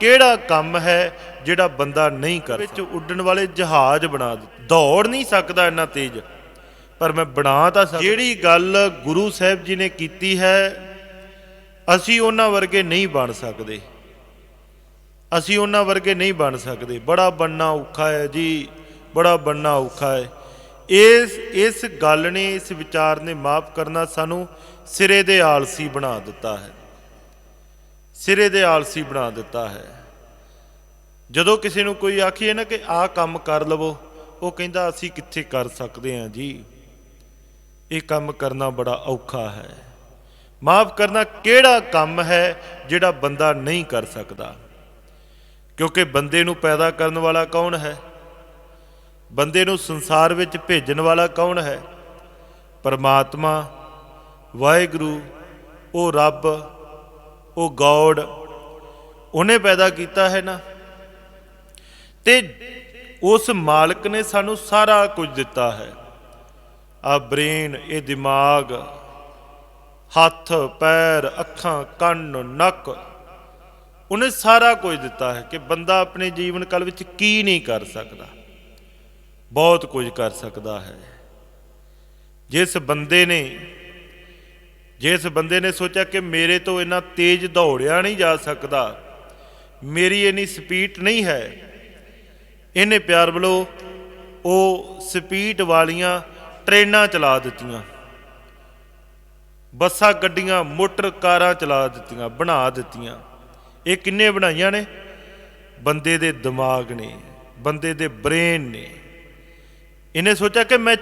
ਕਿਹੜਾ ਕੰਮ ਹੈ ਜਿਹੜਾ ਬੰਦਾ ਨਹੀਂ ਕਰ ਵਿੱਚ ਉੱਡਣ ਵਾਲੇ ਜਹਾਜ਼ ਬਣਾ ਦਿੱਤੇ ਦੌੜ ਨਹੀਂ ਸਕਦਾ ਇੰਨਾ ਤੇਜ਼। ਪਰ ਮੈਂ ਬਣਾ ਤਾਂ ਸਕਦਾ। ਜਿਹੜੀ ਗੱਲ ਗੁਰੂ ਸਾਹਿਬ ਜੀ ਨੇ ਕੀਤੀ ਹੈ ਅਸੀਂ ਉਹਨਾਂ ਵਰਗੇ ਨਹੀਂ ਬਣ ਸਕਦੇ। ਅਸੀਂ ਉਹਨਾਂ ਵਰਗੇ ਨਹੀਂ ਬਣ ਸਕਦੇ। ਬੜਾ ਬੰਨਾ ਔਖਾ ਹੈ ਜੀ ਬੜਾ ਬੰਨਾ ਔਖਾ ਹੈ। ਇਸ ਇਸ ਗੱਲ ਨੇ ਇਸ ਵਿਚਾਰ ਨੇ ਮਾਫ ਕਰਨਾ ਸਾਨੂੰ ਸਿਰੇ ਦੇ ਆਲਸੀ ਬਣਾ ਦਿੱਤਾ ਹੈ। ਸਿਰੇ ਦੇ ਆਲਸੀ ਬਣਾ ਦਿੱਤਾ ਹੈ। ਜਦੋਂ ਕਿਸੇ ਨੂੰ ਕੋਈ ਆਖੀਏ ਨਾ ਕਿ ਆਹ ਕੰਮ ਕਰ ਲਵੋ, ਉਹ ਕਹਿੰਦਾ, ਅਸੀਂ ਕਿੱਥੇ ਕਰ ਸਕਦੇ ਹਾਂ ਜੀ? ਇਹ ਕੰਮ ਕਰਨਾ ਬੜਾ ਔਖਾ ਹੈ। ਮਾਫ ਕਰਨਾ ਕਿਹੜਾ ਕੰਮ ਹੈ ਜਿਹੜਾ ਬੰਦਾ ਨਹੀਂ ਕਰ ਸਕਦਾ? ਕਿਉਂਕਿ ਬੰਦੇ ਨੂੰ ਪੈਦਾ ਕਰਨ ਵਾਲਾ ਕੌਣ ਹੈ? ਬੰਦੇ ਨੂੰ ਸੰਸਾਰ ਵਿੱਚ ਭੇਜਣ ਵਾਲਾ ਕੌਣ ਹੈ? ਪਰਮਾਤਮਾ, ਵਾਹਿਗੁਰੂ, ਉਹ ਰੱਬ ਉਹ ਗੋਡ ਉਹਨੇ ਪੈਦਾ ਕੀਤਾ ਹੈ ਨਾ। ਤੇ ਉਸ ਮਾਲਕ ਨੇ ਸਾਨੂੰ ਸਾਰਾ ਕੁਝ ਦਿੱਤਾ ਹੈ। ਆ ਬ੍ਰੇਨ, ਇਹ ਦਿਮਾਗ, ਹੱਥ, ਪੈਰ, ਅੱਖਾਂ, ਕੰਨ, ਨੱਕ, ਉਹਨੇ ਸਾਰਾ ਕੁਝ ਦਿੱਤਾ ਹੈ ਕਿ ਬੰਦਾ ਆਪਣੇ ਜੀਵਨ ਕਾਲ ਵਿੱਚ ਕੀ ਨਹੀਂ ਕਰ ਸਕਦਾ। ਬਹੁਤ ਕੁਝ ਕਰ ਸਕਦਾ ਹੈ। ਜਿਸ ਬੰਦੇ ਨੇ ਜਿਸ ਬੰਦੇ ਨੇ ਸੋਚਿਆ ਕਿ ਮੇਰੇ ਤੋਂ ਇੰਨਾ ਤੇਜ਼ ਦੌੜਿਆ ਨਹੀਂ ਜਾ ਸਕਦਾ, ਮੇਰੀ ਇੰਨੀ ਸਪੀਡ ਨਹੀਂ ਹੈ। ਇਹਨੇ ਪਿਆਰ ਵੱਲੋਂ ਉਹ ਸਪੀਡ ਵਾਲੀਆਂ ਟ੍ਰੇਨਾਂ ਚਲਾ ਦਿੱਤੀਆਂ। ਬੱਸਾਂ, ਗੱਡੀਆਂ, ਮੋਟਰ ਕਾਰਾਂ ਚਲਾ ਦਿੱਤੀਆਂ, ਬਣਾ ਦਿੱਤੀਆਂ। ਇਹ ਕਿੰਨੇ ਬਣਾਈਆਂ ਨੇ? ਬੰਦੇ ਦੇ ਦਿਮਾਗ ਨੇ, ਬੰਦੇ ਦੇ ਬ੍ਰੇਨ ਨੇ। ਇਹਨੇ ਸੋਚਿਆ ਕਿ ਮੈਂ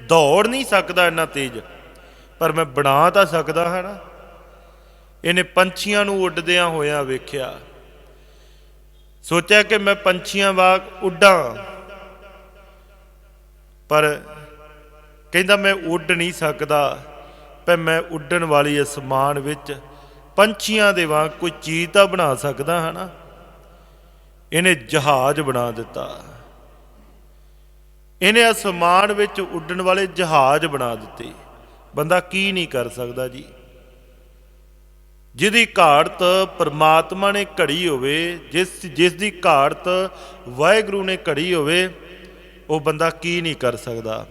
ਦੌੜ ਨਹੀਂ ਸਕਦਾ ਇੰਨਾ ਤੇਜ਼। ਪਰ ਮੈਂ ਬਣਾ ਤਾਂ ਸਕਦਾ ਹਾਂ ਨਾ। ਇਹਨੇ ਪੰਛੀਆਂ ਨੂੰ ਉੱਡਦਿਆਂ ਹੋਇਆਂ ਵੇਖਿਆ। ਸੋਚਿਆ ਕਿ ਮੈਂ ਪੰਛੀਆਂ ਵਾਂਗ ਉੱਡਾਂ। ਪਰ ਕਹਿੰਦਾ ਮੈਂ ਉੱਡ ਨਹੀਂ ਸਕਦਾ। ਪਰ ਮੈਂ ਉੱਡਣ ਵਾਲੀ ਅਸਮਾਨ ਵਿੱਚ ਪੰਛੀਆਂ ਦੇ ਵਾਂਗ ਕੋਈ ਚੀਜ਼ ਤਾਂ ਬਣਾ ਸਕਦਾ ਹਾਂ ਨਾ। ਇਹਨੇ ਜਹਾਜ਼ ਬਣਾ ਦਿੱਤਾ। ਇਹਨੇ ਅਸਮਾਨ ਵਿੱਚ ਉੱਡਣ ਵਾਲੇ ਜਹਾਜ਼ ਬਣਾ ਦਿੱਤੇ। ਬੰਦਾ ਕੀ ਨਹੀਂ ਕਰ ਸਕਦਾ ਜੀ? ਜਿਹਦੀ ਘਾੜਤ ਪਰਮਾਤਮਾ ਨੇ ਘੜੀ ਹੋਵੇ, ਜਿਸ ਜਿਸ ਦੀ ਘਾੜਤ ਵਾਹਿਗੁਰੂ ਨੇ ਘੜੀ ਹੋਵੇ, ਉਹ ਬੰਦਾ ਕੀ ਨਹੀਂ ਕਰ ਸਕਦਾ?